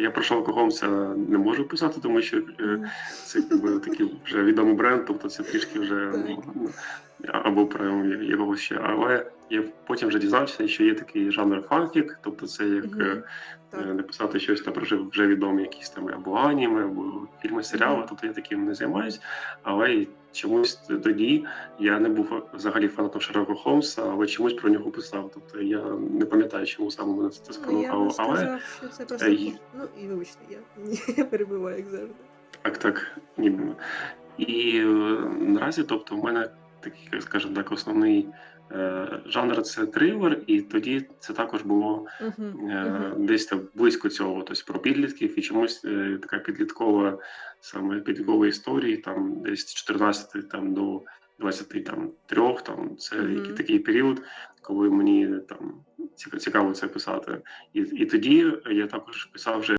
я про Шерлока Холмса не можу писати, тому що е, це якби такий вже відомий бренд, тобто це трішки вже ну, або про його ще. Але я потім вже дізнався, що є такий жанр фанфік, тобто це як е, е, написати щось там про вже, вже відомі якісь там або аніме, або фільми, серіали. Мгм. Тобто я таким не займаюсь. Але чомусь тоді я не був взагалі фанатом Шерлока Холмса, але чомусь про нього писав. Тобто я не пам'ятаю, чому саме мене це Ну, спонукало. би Але сказав, що це просто. Е, Ну і вибачте, я, я перебиваю, як завжди. Так, так, ніби. І е, наразі, тобто, в мене такий, скажімо так, основний е, жанр це трилер, і тоді це також було Угу. е, десь там близько цього, тобто про підлітків і чомусь е, така підліткова, саме підліткова історії, там десь з 14 там, до 23 там, трьох, там, це який такий період, коли мені там цікаво це писати. І, і тоді я також писав вже